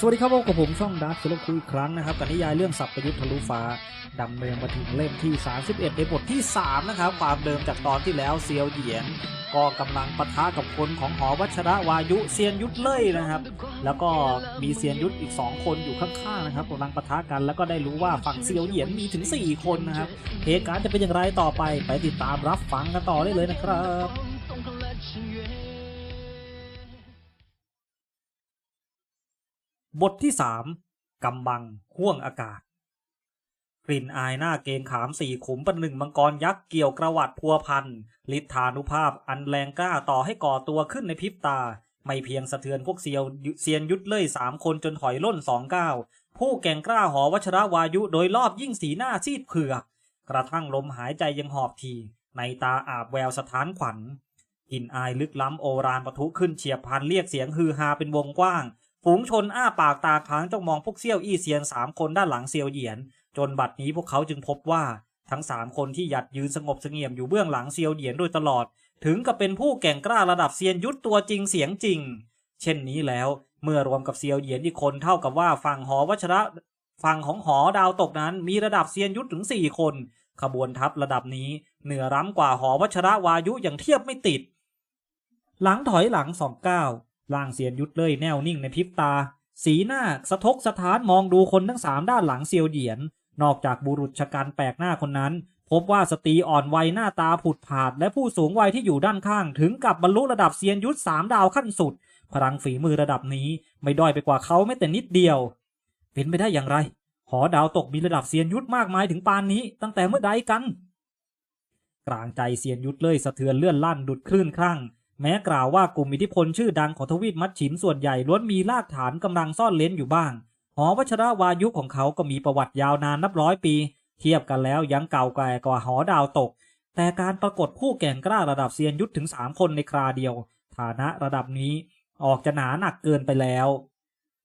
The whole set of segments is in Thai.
สวัสดีครับพบกับผมช่องดาร์คสโลคุยครั้งนะครับกับนิยายเรื่องสัพพยุทธ์ทะลุฟ้าดำเนินมาถึงเล่มที่ 31 ในบทที่ 3 นะครับ ความเดิมจากตอนที่แล้วเซียวเหยียนก็กำลังปะทะกับคนของหอวัชระวายุเซียนยุทธเล่ยนะครับ แล้วก็มีเซียนยุทธอีก 2 คนอยู่ข้างๆนะครับกำลังปะทะกันแล้วก็ได้รู้ว่าฝั่งเซียวเหยียนมีถึง 4 คนนะครับเหตุการณ์จะเป็นอย่างไรต่อไปไปติดตามรับฟังกันต่อได้เลยนะครับ บทที่สามกำบังห่วงอากาศ กลิ่นอายหน้าเกงขามสี่ขุมประหนึ่งมังกรยักษ์เกี่ยวกระวัดพัวพันฤทธานุภาพอันแรงกล้าต่อให้ก่อตัวขึ้นในพริบตา ไม่เพียงสะเทือนพวกเซียวเซียนยุทธเล่ยสามคนจนถอยล่นสองก้าวผู้แก่งกล้าหอวัชระวายุโดยรอบยิ่งสีหน้าซีดเผือกกระทั่งลมหายใจยังหอบที ในตาอาบแววสถานขวัญกลิ่นอายลึกล้ำโอรานปะทุขึ้นเฉียบพันเรียกเสียงฮือฮาเป็นวงกว้าง ฝูงชนอ้าปากตาค้างจ้องมองพวกเซี่ยวอี้เซียนสามคนด้านหลังเซียวเหยียน จนบัดนี้พวกเขาจึงพบว่าทั้งสามคนที่หยัดยืนสงบเสงี่ยมอยู่เบื้องหลังเซียวเหยียนโดยตลอด ถึงกับเป็นผู้แก่งกล้าระดับเซียนยุทธตัวจริงเสียงจริง เช่นนี้แล้วเมื่อรวมกับเซียวเหยียนอีกคนเท่ากับว่าฝั่งหอวัชระฝั่งของหอดาวตกนั้นมีระดับเซียนยุทธถึงสี่คน ขบวนทัพระดับนี้เหนือร้ำกว่าหอวัชระวายุอย่างเทียบไม่ติด หลังถอยหลังสองก้าว ล่างเซียนยุทธเลยแน่วนิ่งในพริบตา สีหน้าสะทกสะท้านมองดูคนทั้งสามด้านหลังเซียวเหยียน นอกจากบุรุษชะกันแปลกหน้าคนนั้น พบว่าสตรีอ่อนวัยหน้าตาผุดผาด และผู้สูงวัยที่อยู่ด้านข้าง ถึงกับบรรลุระดับเซียนยุทธสามดาวขั้นสุด พลังฝีมือระดับนี้ไม่ด้อยไปกว่าเขาแม้แต่นิดเดียว เป็นไปได้อย่างไร หอดาวตกมีระดับเซียนยุทธมากมายถึงปานนี้ ตั้งแต่เมื่อใดกัน กลางใจเซียนยุทธเลยสะเทือนเลื่อนลั่นดุดคลื่นครั่ง แม้กล่าวว่ากลุ่มอิทธิพลชื่อดังของทวีปมัดฉิมส่วนใหญ่ล้วนมีรากฐานกำลังซ่อนเลนอยู่บ้าง หอวัชรวายุของเขาก็มีประวัติยาวนานนับร้อยปี เทียบกันแล้วยังเก่าแก่กว่าหอดาวตก แต่การปรากฏผู้แก่งกล้าระดับเซียนยุทธถึงสามคนในคราเดียว ฐานะระดับนี้ออกจะหนาหนักเกินไปแล้ว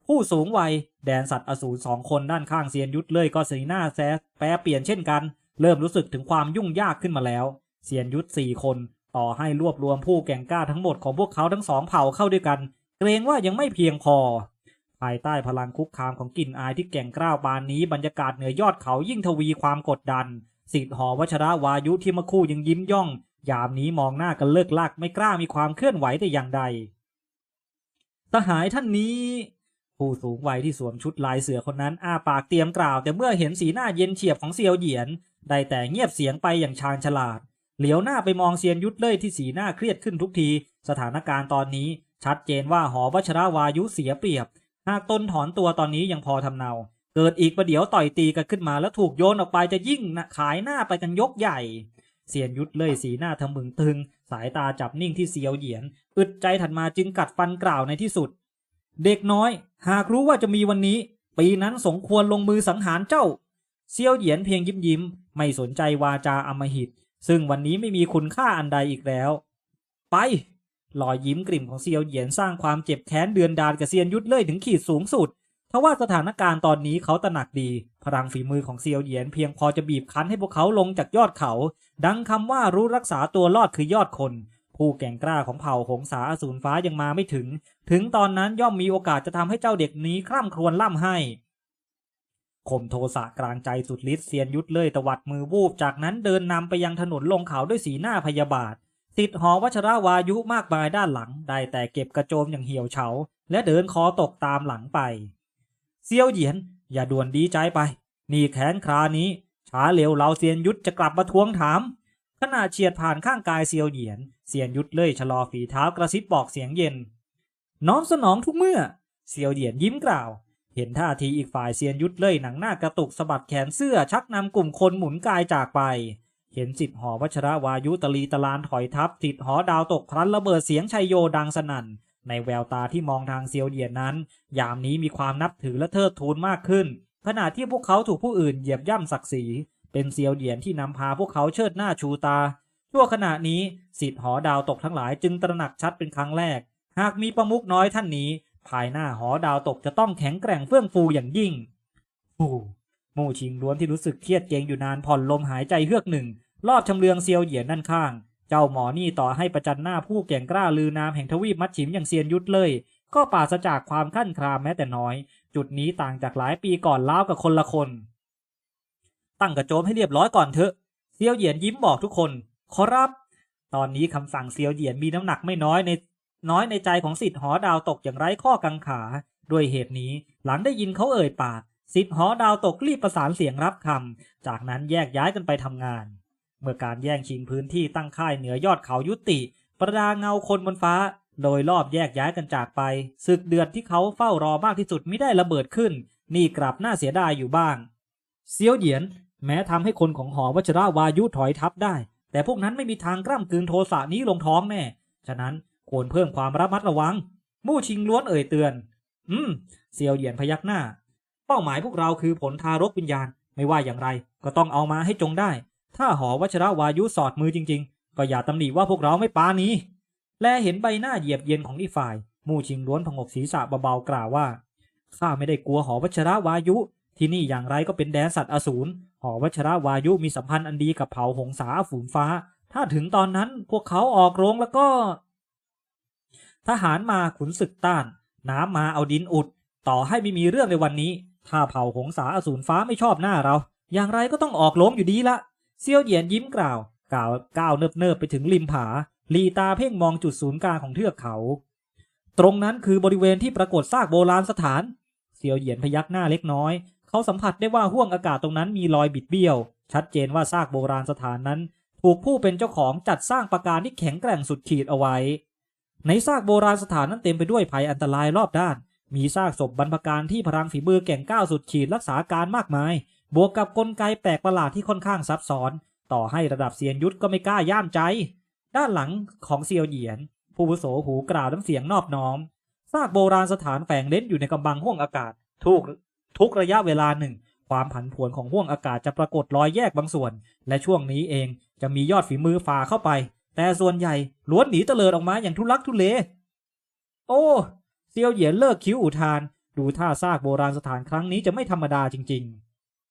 ผู้สูงวัยแดนสัตว์อสูรสองคนด้านข้างเซียนยุทธเลยก็สีหน้าแซแปรเปลี่ยนเช่นกัน เริ่มรู้สึกถึงความยุ่งยากขึ้นมาแล้ว เซียนยุทธสี่คน ต่อให้รวบรวมผู้แก่งกล้าทั้งหมดของพวกเขาทั้งสองเผ่าเข้าด้วยกัน เกรงว่ายังไม่เพียงพอ ภายใต้พลังคุกคามของกลิ่นอายที่แก่งกล้าวปานนี้บรรยากาศเหนือยอดเขายิ่งทวีความกดดันสิทธิ์หอวัชระวายุที่มื่อคู่ยังยิ้มย่อง ยามนี้มองหน้ากันเลิกลักไม่กล้ามีความเคลื่อนไหวแต่อย่างใดสหายท่านนี้ ผู้สูงวัยที่สวมชุดลายเสือคนนั้นอ้าปากเตรียมกล่าว แต่เมื่อเห็นสีหน้าเย็นเฉียบของเซียวเหยียน ได้แต่เงียบเสียงไปอย่างชาญฉลาด เหลียวหน้าไปมองเซียนยุทธเล่ยที่สีหน้าเครียดขึ้นทุกที สถานการณ์ตอนนี้ ชัดเจนว่าหอวัชรวายุเสียเปรียบ หากตนถอนตัวตอนนี้ยังพอทำเนา เกิดอีกประเดี๋ยวต่อยตีกันขึ้นมาแล้วถูกโยนออกไปจะยิ่งขายหน้าไปกันยกใหญ่ เซียนยุทธเล่ยสีหน้าทะมึงตึง สายตาจับนิ่งที่เซียวเหยียน อึดใจถัดมาจึงกัดฟันกล่าวในที่สุด เด็กน้อย หากรู้ว่าจะมีวันนี้ ปีนั้นสมควรลงมือสังหารเจ้า เซียวเหยียนเพียงยิ้มยิ้มไม่สนใจวาจาอำมหิต ซึ่งวันนี้ไม่มีคุณค่าอันใดอีกแล้ว ไปรอยยิ้มกลิ่มของเซียวเหยียนสร้างความเจ็บแค้นเดือนดานกับเซียนยุทธเล่ยถึงขีดสูงสุดทว่าสถานการณ์ตอนนี้เขาตระหนักดี พลังฝีมือของเซียวเหยียนเพียงพอจะบีบคั้นให้พวกเขาลงจากยอดเขา ดังคำว่ารู้รักษาตัวรอดคือยอดคน ผู้แก่งกล้าของเผ่าหงสาอสูรฟ้ายังมาไม่ถึง ถึงตอนนั้นย่อมมีโอกาสจะทำให้เจ้าเด็กนี้คร่ำครวญล่ำให้ ข่มโทสะกลางใจสุดฤทธิ์เซียนยุทธเลยตวัดมือวูบ จากนั้นเดินนำไปยังถนนลงเขาด้วยสีหน้าพยาบาทติดหอวัชราวายุมากมายด้านหลัง ได้แต่เก็บกระโจมอย่างเหี่ยวเฉา และเดินคอตกตามหลังไป เซียวเหยียน อย่าด่วนดีใจไป นี่แขนครานี้ ช้าเร็วเราเซียนยุทธจะกลับมาทวงถาม ขณะเฉียดผ่านข้างกายเซียวเหยียน เซียนยุทธเลยชะลอฝีเท้ากระซิบบอกเสียงเย็น น้อมสนองทุกเมื่อ เซียวเหยียนยิ้มกล่าว เห็นท่าทีอีกฝ่ายเซียนยุทธเล่ยหนังหน้ากระตุกสะบัดแขนเสื้อชักนำกลุ่มคนหมุนกายจากไป เห็นสิทธิหอวัชระวายุตลีตะลานถอยทับสิทธิหอดาวตกพลันระเบิดเสียงชัยโยดังสนั่น ในแววตาที่มองทางเซียวเหยียนนั้น ยามนี้มีความนับถือและเทิดทูนมากขึ้น ขณะที่พวกเขาถูกผู้อื่นเหยียบย่ำศักดิ์ศรี เป็นเซียวเหยียนที่นำพาพวกเขาเชิดหน้าชูตาชั่วขณะนี้สิทธิหอดาวตกทั้งหลายจึงตระหนักชัดเป็นครั้งแรก หากมีประมุขน้อยท่านนี้ ภายหน้าหอดาวตกจะต้องแข็งแกร่งเฟื่องฟูอย่างยิ่งฟูหมู่ชิงล้วนที่รู้สึกเครียดเกรงอยู่นานผ่อนลมหายใจเฮือกหนึ่ง รอบชำเลืองเซียวเหยียนด้านข้าง เจ้าหมอนี่ต่อให้ประจันหน้าผู้แก่งกล้าลือนามแห่งทวีปมัดฉิมอย่างเซียนยุทธเลย ก็ปราศจากความขั้นครามแม้แต่น้อย จุดนี้ต่างจากหลายปีก่อนล้าวกับคนละคน ตั้งกระโจมให้เรียบร้อยก่อนเถอะเซียวเหยียนยิ้มบอกทุกคน ขอรับ ตอนนี้คำสั่งเซียวเหยียนมีน้ำหนักไม่น้อยใน น้อยในใจของสิทธิ์หอดาวตกอย่างไร้ข้อกังขา ด้วยเหตุนี้หลังได้ยินเขาเอ่ยปากสิทธิ์หอดาวตกรีบประสานเสียงรับคำจากนั้นแยกย้ายกันไปทำงาน เมื่อการแย่งชิงพื้นที่ตั้งค่ายเหนือยอดเขายุติ ประดาเงาคนบนฟ้า โดยรอบแยกย้ายกันจากไปศึกเดือดที่เขาเฝ้ารอมากที่สุดไม่ได้ระเบิดขึ้น นี่กลับน่าเสียดายอยู่บ้างเซียวเหยียน แม้ทำให้คนของหอวัชราวายุถอยทับได้ แต่พวกนั้นไม่มีทางกล้ำกลืนโทสะนี้ลงท้องแน่ ฉะนั้น ควรเพิ่มความระมัดระวัง มู่ชิงล้วนเอ่ยเตือน อืม เซียวเหยียนพยักหน้า เป้าหมายพวกเราคือผลทารกวิญญาณ ไม่ว่าอย่างไร ก็ต้องเอามาให้จงได้ ถ้าหอวัชระวายุสอดมือจริง ๆ ก็อย่าตำหนิว่าพวกเราไม่ปานี้ แลเห็นใบหน้าเหยียบเย็นของอีฝ่าย มู่ชิงล้วนพงกศีรษะเบาๆกล่าวว่า ข้าไม่ได้กลัวหอวัชระวายุ ที่นี่อย่างไรก็เป็นแดนสัตว์อสูร หอวัชระวายุมีสัมพันธ์อันดีกับเผ่าหงสาฝูงฟ้า ถ้าถึงตอนนั้นพวกเขาออกโรงแล้วก็ ทหารมาขุนศึกต้าน น้ำมาเอาดินอุด ต่อให้ไม่มีเรื่องในวันนี้ ถ้าเผ่าหงสาอสูรฟ้าไม่ชอบหน้าเรา อย่างไรก็ต้องออกโรงอยู่ดีละเซียวเหยียนยิ้มกล่าว กล่าวก้าวเนิบๆไปถึงริมผา ลีตาเพ่งมองจุดศูนย์กลางของเทือกเขา ตรงนั้นคือบริเวณที่ปรากฏซากโบราณสถาน เซียวเหยียนพยักหน้าเล็กน้อย เขาสัมผัสได้ว่าห้วงอากาศตรงนั้นมีรอยบิดเบี้ยว ชัดเจนว่าซากโบราณสถานนั้น ถูกผู้เป็นเจ้าของจัดสร้างประการที่แข็งแกร่งสุดขีดเอาไว้ ในซากโบราณสถานนั้นเต็มไปด้วยภัยอันตรายรอบด้าน มีซากศพบรรพการที่พลังฝีมือแก่งก้าวสุดขีดรักษาการมากมาย บวกกับกลไกแปลกประหลาดที่ค่อนข้างซับซ้อน ต่อให้ระดับเซียนยุทธก็ไม่กล้าย่ามใจ ด้านหลังของเซียวเหยียน ผู้วุโสหูกล่าวน้ำเสียงนอบน้อม ซากโบราณสถานแฝงเล่นอยู่ในกำบังห้วงอากาศ ทุกทุกระยะเวลาหนึ่ง ความผันผวนของห้วงอากาศจะปรากฏรอยแยกบางส่วน และช่วงนี้เองจะมียอดฝีมือฝ่าเข้าไป แต่ส่วนใหญ่ล้วนหนีเตลิดออกมาอย่างทุลักทุเล โอ้เซียวเหยียนเลิกคิ้วอุทาน ดูท่าซากโบราณสถานครั้งนี้จะไม่ธรรมดาจริง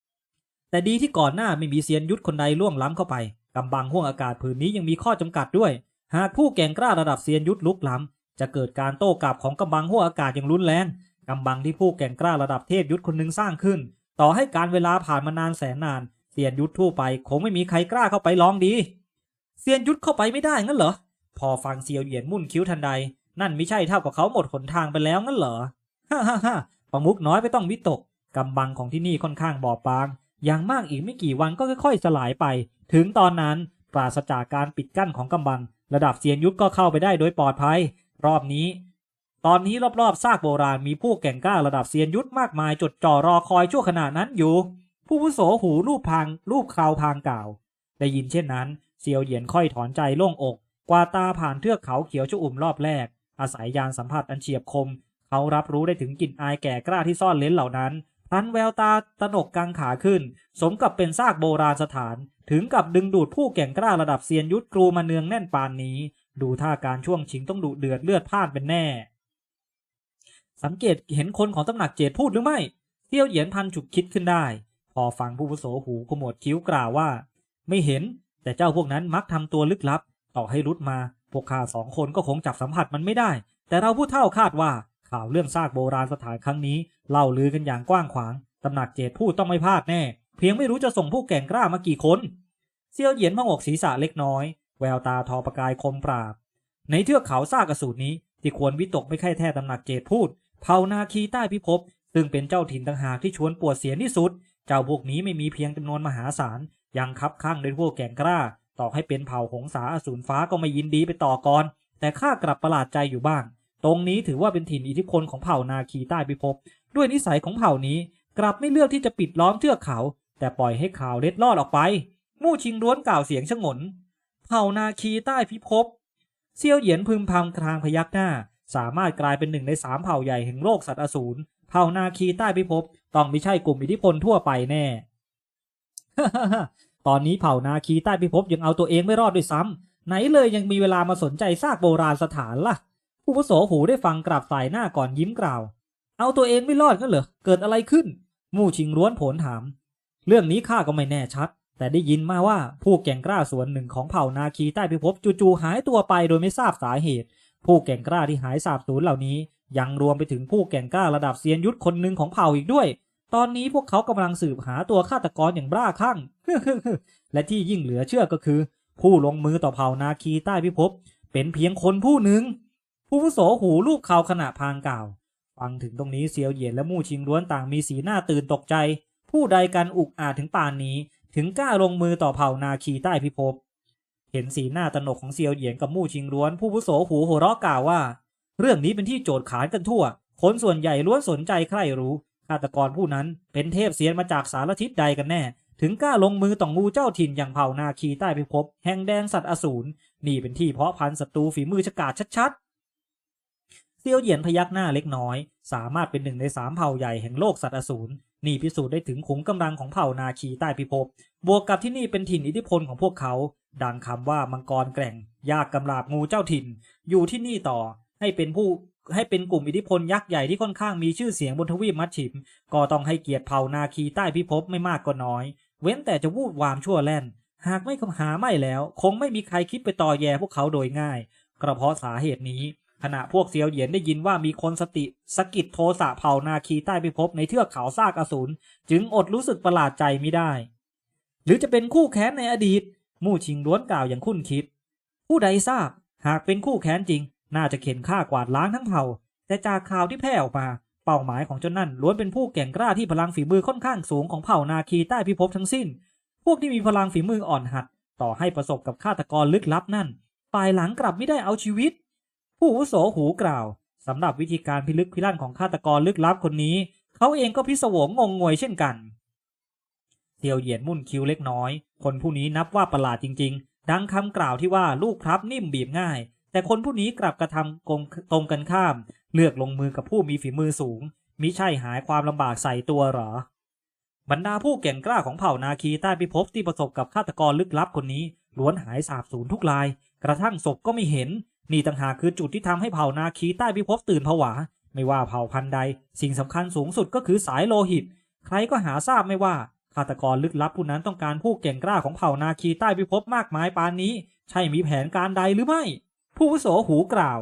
ๆ แต่ดีที่ก่อนหน้าไม่มีเซียนยุทธคนใดล่วงล้ำเข้าไปกำบังห้วงอากาศผืนนี้ยังมีข้อจำกัดด้วย หากผู้แก่งกล้าระดับเซียนยุทธลุกล้ำจะเกิดการโต้กลับของกำบังห้วงอากาศอย่างรุนแรงกำบังที่ผู้แก่งกล้าระดับเทพยุทธคนหนึ่งสร้างขึ้น ต่อให้การเวลาผ่านมานานแสนนานเซียนยุทธทั่วไปคงไม่มีใครกล้าเข้าไปลองดี เซียนยุทธเข้าไปไม่ได้งั้นเหรอ พอฟังเซียวเหยียนมุ่นคิ้วทันใด นั่นไม่ใช่เท่ากับเขาหมดหนทางไปแล้วงั้นเหรอ ฮ่าฮ่าฮ่าประมุกน้อยไม่ต้องวิตก กำบังของที่นี่ค่อนข้างบอบบาง อย่างมากอีกไม่กี่วันก็ค่อยๆ สลายไป ถึงตอนนั้นปราศจากการปิดกั้นของกำบัง ระดับเซียนยุทธก็เข้าไปได้โดยปลอดภัย รอบนี้ ตอนนี้รอบๆซากโบราณมีผู้แก่งกล้าระดับเซียนยุทธมากมาย จดจ่อรอคอยชั่วขณะนั้นอยู่ ผู้วุโสหูรูปพางรูปคราวพางกล่าว ได้ยินเช่นนั้น เซียวเหยียนค่อยถอนใจโล่งอก กวาตาผ่านเทือกเขาเขียวชอุ่มรอบแรก อาศัยยานสัมผัสอันเฉียบคม เขารับรู้ได้ถึงกลิ่นอายแก่กล้าที่ซ่อนเลนเหล่านั้นพันแววตาตนกกังขาขึ้น สมกับเป็นซากโบราณสถาน ถึงกับดึงดูดผู้แก่งกล้าระดับเซียนยุทธกรูมาเนืองแน่นปานนี้ ดูท่าการช่วงชิงต้องดุเดือดเลือดพล่านเป็นแน่ สังเกตเห็นคนของตำหนักเจดพูดหรือไม่เที่ยวเหยียนพันฉุกคิดขึ้นได้ พอฟังผู้วุโสหูขมวดคิ้วกล่าวว่า ไม่เห็น แต่เจ้าพวกนั้นมักทำตัวลึกลับ ต่อให้รุดมา พวกข้าสองคนก็คงจับสัมผัสมันไม่ได้ แต่เราผู้เท่าคาดว่าข่าวเรื่องซากโบราณสถานครั้งนี้เล่าลือกันอย่างกว้างขวางตำหนักเจดพูดต้องไม่พลาดแน่ เพียงไม่รู้จะส่งผู้แก่งกล้ามากี่คน เซียวเหยียนพงอกศีรษะเล็กน้อย แววตาทอประกายคมปราบ ในเทือกเขาซากอสูรนี้ที่ควรวิตกไม่ใช่แท้ตำหนักเจดพูด เผานาคีใต้พิภพซึ่งเป็นเจ้าถิ่นต่างหากที่ชวนปวดเสียนที่สุด เจ้าพวกนี้ไม่มีเพียงจำนวนมหาศาล ยังคับข้างด้วยพวกแก่งกล้า ต่อให้เป็นเผ่าหงสาอสูรฟ้าก็ไม่ยินดีไปต่อกรแต่ข้ากลับประหลาดใจอยู่บ้าง ตรงนี้ถือว่าเป็นถิ่นอิทธิพลของเผ่านาคีใต้พิภพด้วยนิสัยของเผ่านี้ กลับไม่เลือกที่จะปิดล้อมเทือกเขา แต่ปล่อยให้ข่าวเล็ดลอดออกไป มู่ชิงล้วนกล่าวเสียงชงน เผ่านาคีใต้พิภพเซียวเหยียนพึมพำครางพยักหน้า สามารถกลายเป็นหนึ่งในสามเผ่าใหญ่แห่งโลกสัตว์อสูรเผ่านาคีใต้พิภพต้องไม่ใช่กลุ่มอิทธิพลทั่วไปแน่ ตอนนี้เผ่านาคีใต้พิภพยังเอาตัวเองไม่รอดด้วยซ้ำไหนเลยยังมีเวลามาสนใจซากโบราณสถานล่ะ ผู้วุโสหูได้ฟังกราบสายหน้าก่อนยิ้มกล่าว เอาตัวเองไม่รอดก็เหรอ เกิดอะไรขึ้น มู่ชิงร้วนผนถาม เรื่องนี้ข้าก็ไม่แน่ชัด แต่ได้ยินมาว่าผู้แก่งกล้าส่วนหนึ่งของเผ่านาคีใต้พิภพจู่ๆหายตัวไปโดยไม่ทราบสาเหตุ ผู้แก่งกล้าที่หายสาบสูญเหล่านี้ ยังรวมไปถึงผู้แก่งกล้าระดับเซียนยุทธคนหนึ่งของเผ่าอีกด้วย ตอนนี้พวกเขากำลังสืบหาตัวฆาตกรอย่างบ้าคลั่ง และที่ยิ่งเหลือเชื่อก็คือ ผู้ลงมือต่อเผ่านาคีใต้พิภพเป็นเพียงคนผู้หนึ่ง ผู้วุโสหูรูปเขาขณะพางกล่าว ฟังถึงตรงนี้เซียวเหยียนและมู่ชิงล้วนต่างมีสีหน้าตื่นตกใจ ผู้ใดกันอุกอาจถึงป่านนี้ ถึงกล้าลงมือต่อเผ่านาคีใต้พิภพ เห็นสีหน้าตนกของเซียวเหยียนกับมู่ชิงล้วน ผู้วุโสหูหัวเราะกล่าวว่า เรื่องนี้เป็นที่โจทย์ขานกันทั่ว คนส่วนใหญ่ล้วนสนใจใคร่รู้าตกรผู้นั้นเป็นเทพเสียนมาจากสารทิศใดกันแน่ ถึงกล้าลงมือต่องูเจ้าถิ่นอย่างเผ่านาคีใต้พิภพแห่งแดงสัตว์อสูรนี่เป็นที่เพาะพันธุ์ศัตรูฝีมือฉกาจชัดๆเซียวเหยียนพยักหน้าเล็กน้อย สามารถเป็นหนึ่งในสามเผ่าใหญ่แห่งโลกสัตว์อสูรนี่พิสูจน์ได้ถึงขุมกำลังของเผ่านาคีใต้พิภพบวกกับที่นี่เป็นถิ่นอิทธิพลของพวกเขา ดังคำว่ามังกรแกร่ง ยากกำลาบงูเจ้าถิ่น อยู่ที่นี่ต่อให้เป็นผู้ ให้เป็นกลุ่มอิทธิพลยักษ์ใหญ่ที่ค่อนข้างมีชื่อเสียงบนทวีปมัดฉิม ก็ต้องให้เกียรติเผ่านาคีใต้พิภพไม่มากก็น้อย เว้นแต่จะวูดวามชั่วแล่น หากไม่คำหาไม่แล้ว คงไม่มีใครคิดไปต่อแย่พวกเขาโดยง่าย กระเพาะสาเหตุนี้ ขณะพวกเซียวเหยียนได้ยินว่ามีคนสติสะกิดโทสะเผ่านาคีใต้พิภพในเทือกเขาซากอสูรจึงอดรู้สึกประหลาดใจไม่ได้ หรือจะเป็นคู่แค้นในอดีต มู่ชิงล้วนกล่าวอย่างคุ้นคิด ผู้ใดทราบหากเป็นคู่แค้นจริง น่าจะเข็นฆ่ากวาดล้างทั้งเผ่า แต่จากข่าวที่แพร่ออกมาเป้าหมายของเจ้านั่นล้วนเป็นผู้แก่งกล้าที่พลังฝีมือค่อนข้างสูงของเผ่านาคีใต้พิภพทั้งสิ้น พวกที่มีพลังฝีมืออ่อนหัด ต่อให้ประสบกับฆาตกรลึกลับนั่นฝ่ายหลังกลับไม่ได้เอาชีวิต ผู้อาวุโสหูกล่าวสำหรับวิธีการพิลึกพิลั่นของฆาตกรลึกลับคนนี้ เขาเองก็พิศวงงงงวยเช่นกันเตียวเหยียนมุ่นคิ้วเล็กน้อย คนผู้นี้นับว่าประหลาดจริง ๆ ดังคำกล่าวที่ว่าลูกพรับนิ่มบีบง่าย แต่คนผู้นี้กลับกระทำตรงกันข้าม เลือกลงมือกับผู้มีฝีมือสูงมิใช่หายความลำบากใส่ตัวหรอ บรรดาผู้แก่งกล้าของเผ่านาคีใต้พิภพที่ประสบกับฆาตกรลึกลับคนนี้ล้วนหายสาบสูญทุกราย กระทั่งศพก็ไม่เห็น นี่ต่างหากคือจุดที่ทำให้เผ่านาคีใต้พิภพตื่นผวา ไม่ว่าเผ่าพันธุ์ใด สิ่งสำคัญสูงสุดก็คือสายโลหิต ใครก็หาทราบไม่ว่าฆาตกรลึกลับผู้นั้นต้องการผู้เก่งกล้าของเผ่านาคีใต้พิภพมากมายปานนี้ ใช่มีแผนการใดหรือไม่ ผู้วุโสหูกล่าว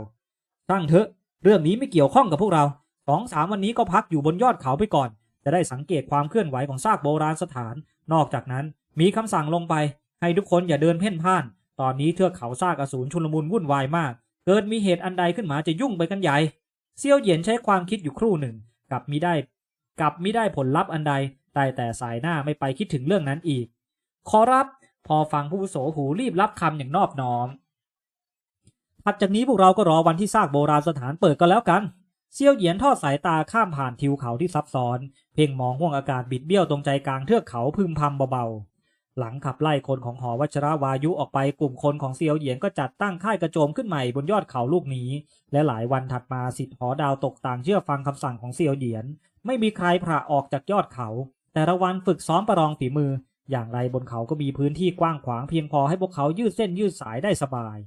ตั้งเถอะ เรื่องนี้ไม่เกี่ยวข้องกับพวกเราสองสามวันนี้ก็พักอยู่บนยอดเขาไปก่อน จะได้สังเกตความเคลื่อนไหวของซากโบราณสถาน นอกจากนั้นมีคำสั่งลงไป ให้ทุกคนอย่าเดินเพ่นพ่าน ตอนนี้เทือกเขาซากอสูรชุลมุนวุ่นวายมาก เกิดมีเหตุอันใดขึ้นมาจะยุ่งไปกันใหญ่เซียวเหยียนใช้ความคิดอยู่ครู่หนึ่งกลับมิได้กลับมิได้ผลลัพธ์อันใดได้แต่สายหน้าไม่ไปคิดถึงเรื่องนั้นอีก ขอรับ พอฟังผู้วุโสหูรีบรับคำอย่างนอบน้อม ถัดจากนี้พวกเราก็รอวันที่ซากโบราณสถานเปิดก็แล้วกันเซียวเหยียนทอดสายตาข้ามผ่านทิวเขาที่ซับซ้อน เพ่งมองห่วงอากาศบิดเบี้ยวตรงใจกลางเทือกเขาพึมพำเบาๆ หลังขับไล่คนของหอวัชรวายุออกไปกลุ่มคนของเซียวเหยียนก็จัดตั้งค่ายกระโจมขึ้นใหม่บนยอดเขาลูกนี้ และหลายวันถัดมาสิทธิ์หอดาวตกต่างเชื่อฟังคำสั่งของเซียวเหยียน ไม่มีใครผ่าออกจากยอดเขา แต่ละวันฝึกซ้อมประลองฝีมือ อย่างไรบนเขาก็มีพื้นที่กว้างขวางเพียงพอให้พวกเขายืดเส้นยืดสายได้สบาย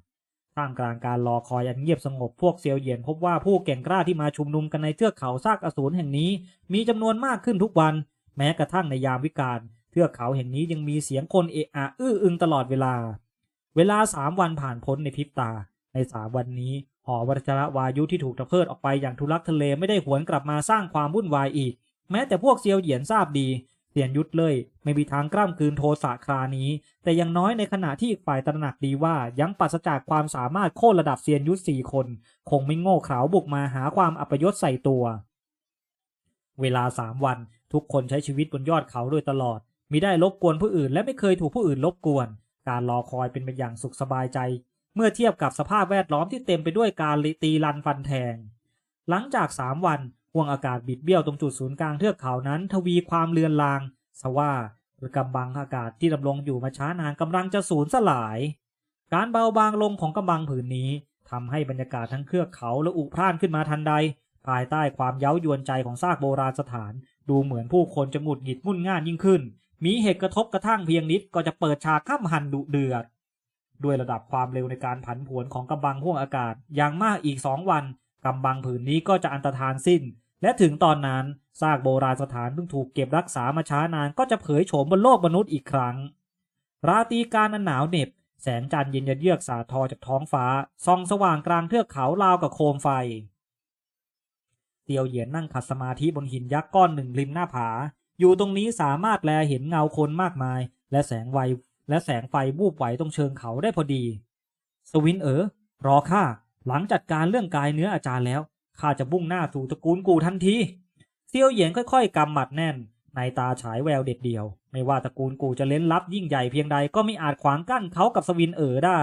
ท่ามกลางการรอคอยอันเงียบสงบพวกเซียวเหยียนพบว่าผู้เก่งกล้าที่มาชุมนุมกันในเทือกเขาซากอสูรแห่งนี้ มีจำนวนมากขึ้นทุกวัน แม้กระทั่งในยามวิกาลเทือกเขาแห่งนี้ยังมีเสียงคนเอะอะอื้ออึงตลอดเวลา เวลาสามวันผ่านพ้นในพริบตา ในสามวันนี้ หอวัชระวายุที่ถูกตะเพิดออกไปอย่างทุลักทุเลไม่ได้หวนกลับมาสร้างความวุ่นวายอีก แม้แต่พวกเซียวเหยียนทราบดี เสียนยุทธเลย ไม่มีทางกล้ำกลืนโทสะครานี้ แต่ยังน้อยในขณะที่อีกฝ่ายตระหนักดีว่ายังปราศจากความสามารถโค่นระดับเซียนยุทธสี่คน คงไม่โง่เขลาบุกมาหาความอัปยศใส่ตัว เวลาสามวันทุกคนใช้ชีวิตบนยอดเขาโดยตลอดมิได้รบกวนผู้อื่นและไม่เคยถูกผู้อื่นรบกวน การรอคอยเป็นไปอย่างสุขสบายใจ เมื่อเทียบกับสภาพแวดล้อมที่เต็มไปด้วยการตีลันฟันแทง หลังจากสามวัน ห่วงอากาศบิดเบี้ยวตรงจุดศูนย์กลางเทือกเขานั้น ทวีความเลือนลางสว่ากำบังอากาศที่ดำรงอยู่มาช้านานกำลังจะสูญสลาย การเบาบางลงของกำบังผืนนี้ทำให้บรรยากาศทั้งเทือกเขาและอุพร่านขึ้นมาทันใด ภายใต้ความเย้ายวนใจของซากโบราณสถาน ดูเหมือนผู้คนจะหงุดหงิดมุ่นง่านยิ่งขึ้น มีเหตุกระทบกระทั่งเพียงนิดก็จะเปิดฉากข้ามหันดุเดือด ด้วยระดับความเร็วในการผันผวนของกำบังห่วงอากาศอย่างมากอีกสองวันกำบังผืนนี้ก็จะอันตรธานสิ้น และถึงตอนนั้นซากโบราณสถานเพิ่งถูกเก็บรักษามาช้านานก็จะเผยโฉมบนโลกมนุษย์อีกครั้ง ราตรีการอันหนาวเหน็บ แสงจันทร์เย็นเยือกสาดทอจากท้องฟ้าส่องสว่างกลางเทือกเขาราวกับโคมไฟ เตียวเหยียนนั่งขัดสมาธิบนหินยักษ์ก้อนหนึ่งริมหน้าผา อยู่ตรงนี้สามารถแลเห็นเงาคนมากมาย และแสงไวและแสงไฟวูบไหวตรงเชิงเขาได้พอดี สวินเอ๋อรอข้าหลังจัดการเรื่องกายเนื้ออาจารย์แล้ว ข้าจะบุ่งหน้าสู่ตระกูลกูทันทีเซียวเหยียนค่อยๆกำหมัดแน่น ในตาฉายแววเด็ดเดียว ไม่ว่าตระกูลกูจะเล่นลับยิ่งใหญ่เพียงใดก็ไม่อาจขวางกั้นเขากับสวินเอ๋อได้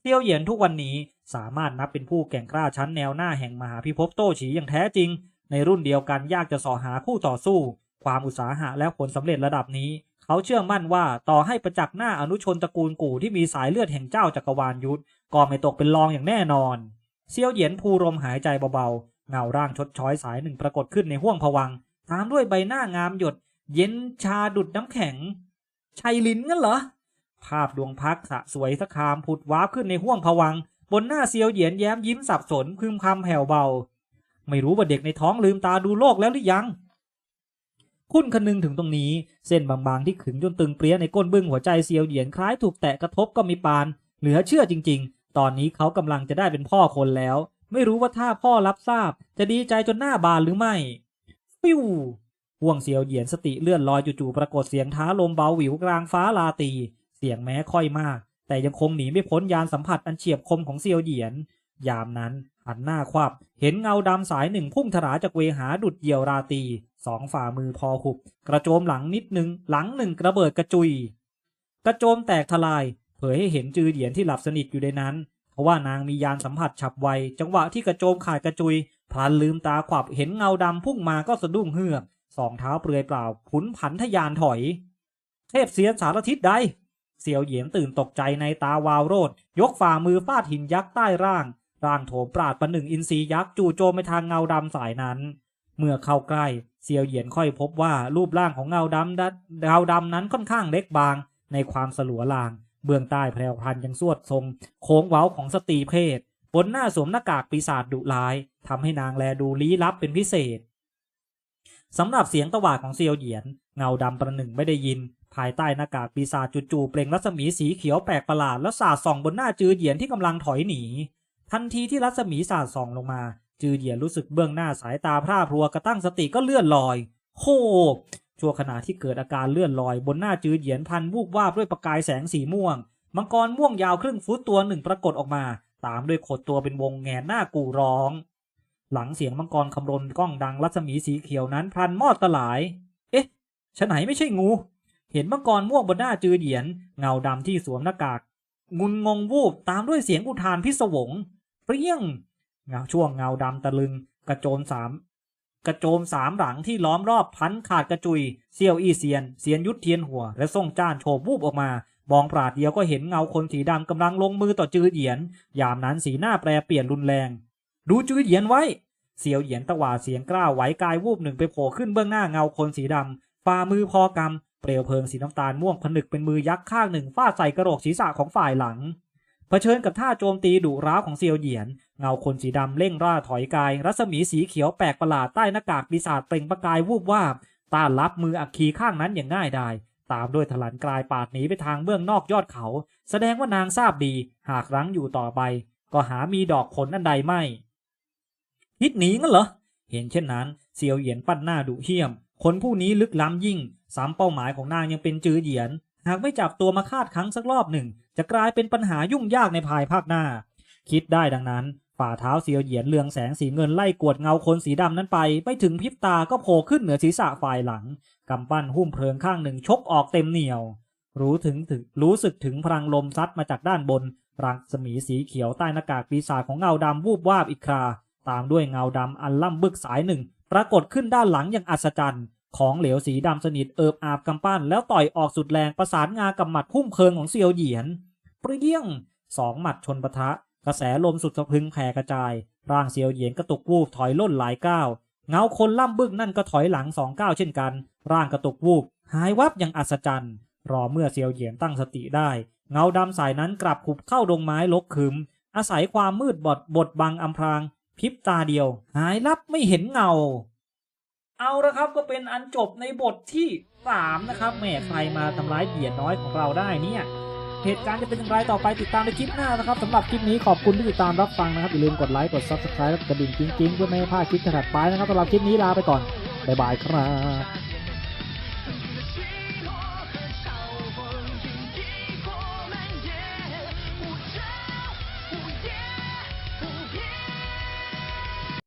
เซียวเหยียนทุกวันนี้สามารถนับเป็นผู้แก่งกล้าชั้นแนวหน้าแห่งมหาพิภพโต้ฉีอย่างแท้จริง ในรุ่นเดียวกันยากจะสอหาคู่ต่อสู้ ความอุตสาหะและผลสำเร็จระดับนี้ เขาเชื่อมั่นว่าต่อให้ประจักษ์หน้าอนุชนตระกูลกู่ที่มีสายเลือดแห่งเจ้าจักรวาลยุทธก็ไม่ตกเป็นรองอย่างแน่นอน เซียวเหยียนภูรมหายใจเบาๆ เงาร่างชดช้อยสายหนึ่งปรากฏขึ้นในห้วงผวังตามด้วยใบหน้างามหยด เย็นชาดุดน้ำแข็ง ชัยลินงั้นเหรอ ภาพดวงพักสะสวยสะคามผุดวาบขึ้นในห้วงผวัง บนหน้าเซียวเหยียนแย้มยิ้มสับสนพึมพำแผ่วเบา ไม่รู้ว่าเด็กในท้องลืมตาดูโลกแล้วหรือยังคุณคนึงถึงตรงนี้ เส้นบางๆที่ขึงจนตึงเปรี้ยในก้นบึ้งหัวใจเซียวเหยียนคล้ายถูกแตะกระทบก็มีปาน เหลือเชื่อจริงๆ ตอนนี้เขากำลังจะได้เป็นพ่อคนแล้ว ไม่รู้ว่าถ้าพ่อรับทราบ จะดีใจจนหน้าบานหรือไม่ฟิวห่วงเสียวเหยียนสติเลื่อนลอยจู่ๆปรากฏเสียงท้าลมเบาหวิวกลางฟ้าลาตี เสียงแม้ค่อยมาก แต่ยังคงหนีไม่พ้นยานสัมผัสอันเฉียบคมของเซียวเหยียน ยามนั้นหันหน้าควับ เห็นเงาดำสายหนึ่งพุ่งถราจากเวหาดุดเหยี่ยวราตีสองฝ่ามือพอหุบ กระโจมหลังนิดหนึ่งหลังหนึ่งกระเบิดกระจุย กระโจมแตกทลาย เผยให้เห็นจือเหยียนที่หลับสนิทอยู่ในนั้นเพราะว่านางมียานสัมผัสฉับไว จังหวะที่กระโจมขาดกระจุย พลันลืมตาขวับเห็นเงาดำพุ่งมาก็สะดุ้งเฮือกสองเท้าเปลือยเปล่าผุนผันทะยานถอย เทพเสียนสารทิศใดเสี่ยวเหยียนตื่นตกใจในตาวาวโรดยกฝ่ามือฟาดหินยักษ์ใต้ร่าง ร่างโถมปราดประหนึ่งอินทรียักษ์จู่โจมไปทางเงาดำสายนั้น เมื่อเข้าใกล้เซียวเหยียนค่อยพบว่ารูปร่างของเงาดำดเงาดำนั้นค่อนข้างเล็กบางในความสลัวลาง เบื้องใต้แพรวพรรนยังสวดทรงโค้งเว้าของสตรีเพศบนหน้าสวมหน้ากากปีศาจดุร้ายทำให้นางแลดูลี้ลับเป็นพิเศษสำหรับเสียงตวาดของเซียวเหยียน เงาดำประหนึ่งไม่ได้ยิน ภายใต้หน้ากากปีศาจจู่ๆเปล่งรัศมีสีเขียวแปลกประหลาดแล้วสาดส่องบนหน้าจือเหยียนที่กำลังถอยหนี ทันทีที่รัศมีสาดส่องลงมา จือเหยียนรู้สึกเบื้องหน้าสายตาพร่าพรัวกระตั้งสติก็เลื่อนลอย โค ชั่วขณะที่เกิดอาการเลื่อนลอยบนหน้าจือเหยียนพันวูบวาบด้วยประกายแสงสีม่วง มังกรม่วงยาวครึ่งฟุตตัวหนึ่งปรากฏออกมา ตามด้วยขดตัวเป็นวงแงนหน้ากูร้อง หลังเสียงมังกรคำรนก้องดังรัศมีสีเขียวนั้นพลันมอดตลาย เอ๊ะฉไหนไม่ใช่งู เห็นมังกรม่วงบนหน้าจือเหยียน เงาดำที่สวมหน้ากากงุนงงวูบตามด้วยเสียงอุทานพิศวงเปรี้ยงเงาช่วงเงาดำตะลึงกระโจนสาม กระโจมสามหลังที่ล้อมรอบพันขาดกระจุยเซียวอีเซียนเซียนยุทธเทียนหัว และส่งจ้านโฉบวูบออกมามองปราดเดียวก็เห็นเงาคนสีดำกำลังลงมือต่อจือเหยียน ยามนั้นสีหน้าแปรเปลี่ยนรุนแรง ดูจือเหยียนไว้ เสียวเหยียนตะหวาเสียงกล้าวไหวกายวูบหนึ่งไปโผล่ขึ้นเบื้องหน้าเงาคนสีดำฝ่ามือพอกำเปลวเพลิงสีน้ำตาลม่วงผนึกเป็นมือยักษ์ข้างหนึ่งฟาดใส่กระโหลกศีรษะของฝ่ายหลัง ชิญกับท่าโจมตีดุร้าวของเซียวเหยียน เงาคนสีดำเร่งร่าถอยกาย รัศมีสีเขียวแปลกประหลาดใต้หน้ากากปีศาจเปล่งประกายวูบวาบต้านรับมืออัคคีข้างนั้นอย่างง่ายดายตามด้วยถลันกลายปาดหนีไปทางเบื้องนอกยอดเขา แสดงว่านางทราบดี หากรั้งอยู่ต่อไป ก็หามีดอกผลอันใดไม่ฮิดหนีงั้นเหรอเห็นเช่นนั้นเซียวเหยียนปั้นหน้าดุเหี้ยม คนผู้นี้ลึกล้ำยิ่งซ้ำเป้าหมายของนางยังเป็นจือเหยียน หากไม่จับตัวมาคาดครั้งสักรอบหนึ่ง จะกลายเป็นปัญหายุ่งยากในภายภาคหน้า คิดได้ดังนั้น ฝ่าเท้าเซียวเหยียนเรืองแสงสีเงินไล่กวดเงาคนสีดำนั้นไป ไม่ถึงพริบตาก็โผล่ขึ้นเหนือศีรษะฝ่ายหลังกำปั้นหุ้มเพลิงข้างหนึ่งชกออกเต็มเหนียว รู้ถึงถึงรู้สึกถึงพลังลมซัดมาจากด้านบน รังสมีสีเขียวใต้หน้ากากปีศาจของเงาดำวูบวาบอีกครา ตามด้วยเงาดำอันล่ำบึกสายหนึ่ง ปรากฏขึ้นด้านหลังอย่างอัศจรรย์ ของเหลวสีดำสนิทเอิบอาบกำปั้น แล้วต่อยออกสุดแรงประสานงากับหมัดพุ่มเพลิงของเซียวเหยียนเปรี้ยงสองหมัดชนปะทะ กระแสลมสุดสะพึงแผ่กระจาย ร่างเซียวเหยียนกระตุกวูบถอยล่นหลายก้าวเงาคนล่ำบึกนั่นก็ถอยหลังสองก้าวเช่นกัน ร่างกระตุกวูบหายวับอย่างอัศจรรย์ รอเมื่อเซียวเหยียนตั้งสติได้ เงาดำสายนั้นกลับขุบเข้าดงไม้ลกคืมอาศัยความมืดบดบดบังอำพรางพริบตาเดียว หายลับไม่เห็นเงา เอาละครับก็เป็นอันจบในบทที่สามนะครับแหม่ใครมาทำร้ายเบียนน้อยของเราได้เนี่ย เหตุการณ์จะเป็นอย่างไรต่อไปติดตามในคลิปหน้านะครับสำหรับคลิปนี้ขอบคุณที่ติดตามรับฟังนะครับอย่าลืมกดไลค์กด subscribe และกดกระดิ่งกิ๊งๆเพื่อไม่ให้พลาดคลิปถัดไปนะครับสำหรับคลิปนี้ลาไปก่อนบ๊ายบายครับ